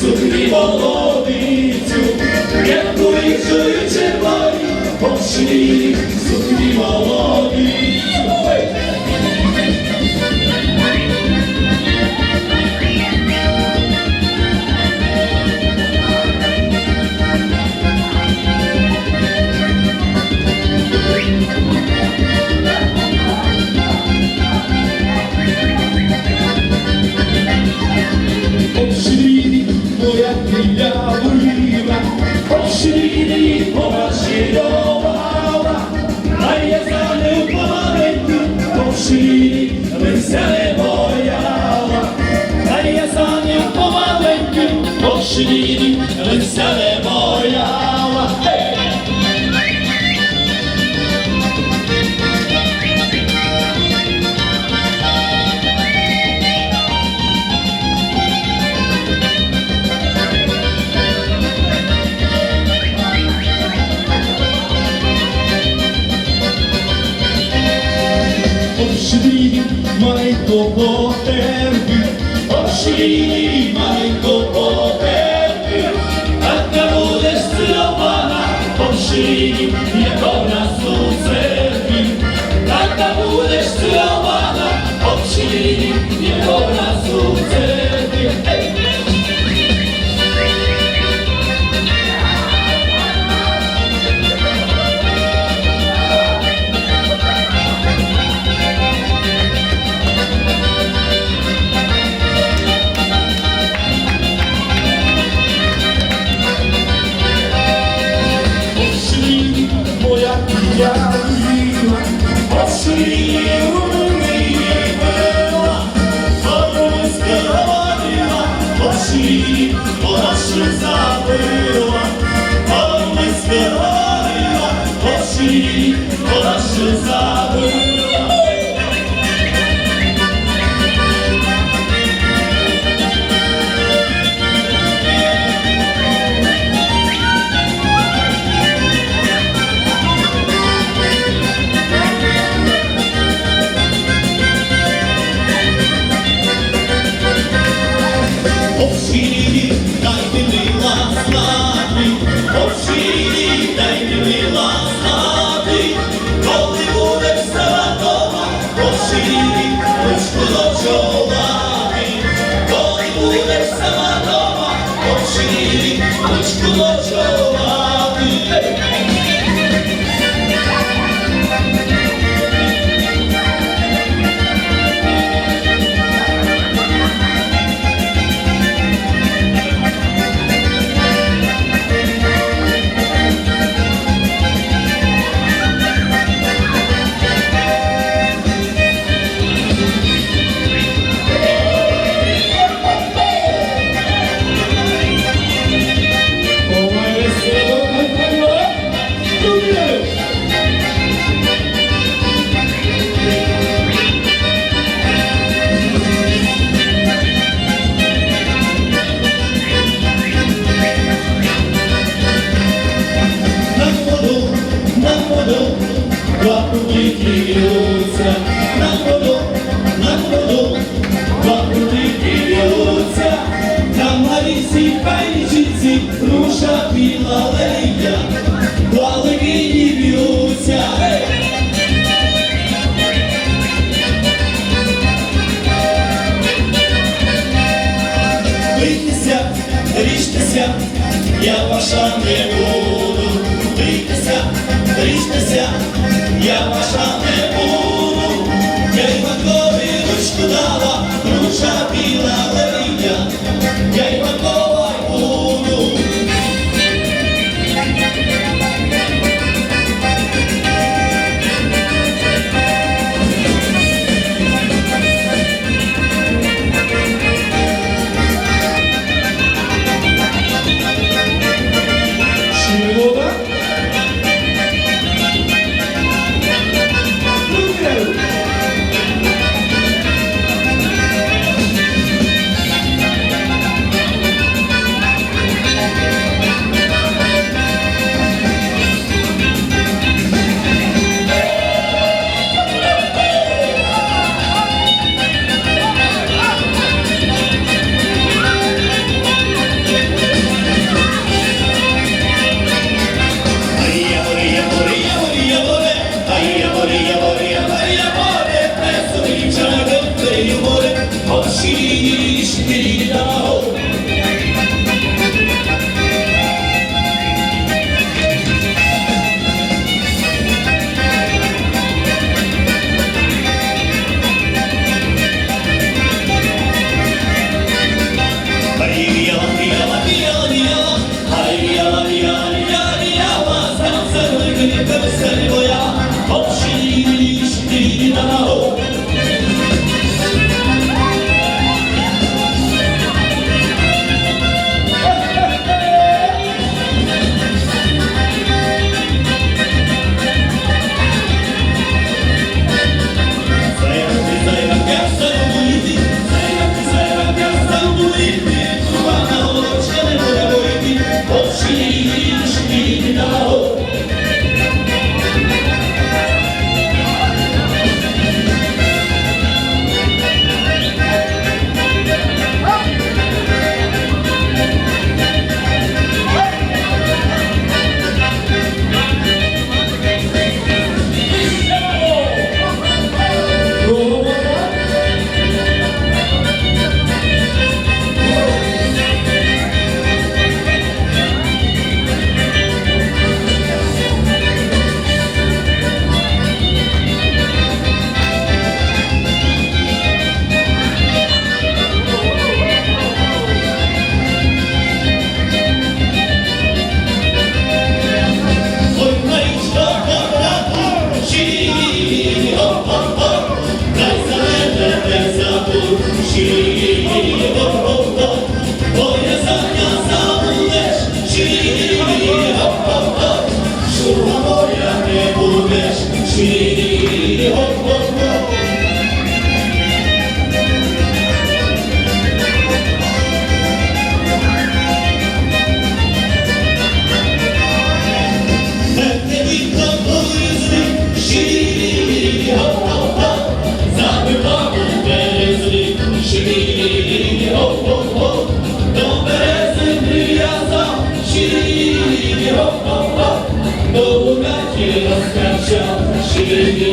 Сухні молодицю, як поїжджають червоні, пошлі, сухні молодицю. see. Обширі, майко потерпи, обширі, майко потерпи, а ти будеш цілована, обширі, пошли, вона ще Обширі, дайте мила знати, обширі, дайте мила знати, коли будеш сама дома, обширі, ручку до чолати, коли будеш сама дома, обширі, ручку до чолати. Квапки кидаються, на воду, на воду, квапки кидаються, там на лісі панічиці, руша біла лея, баликині б'ються. Бийтеся, я ваша не буду. Бийтеся, ріжтеся, я ваша не буду. Я й Іванкові ручку дала, руша біла лея, я Іванкова see you. Будеш, щирі, до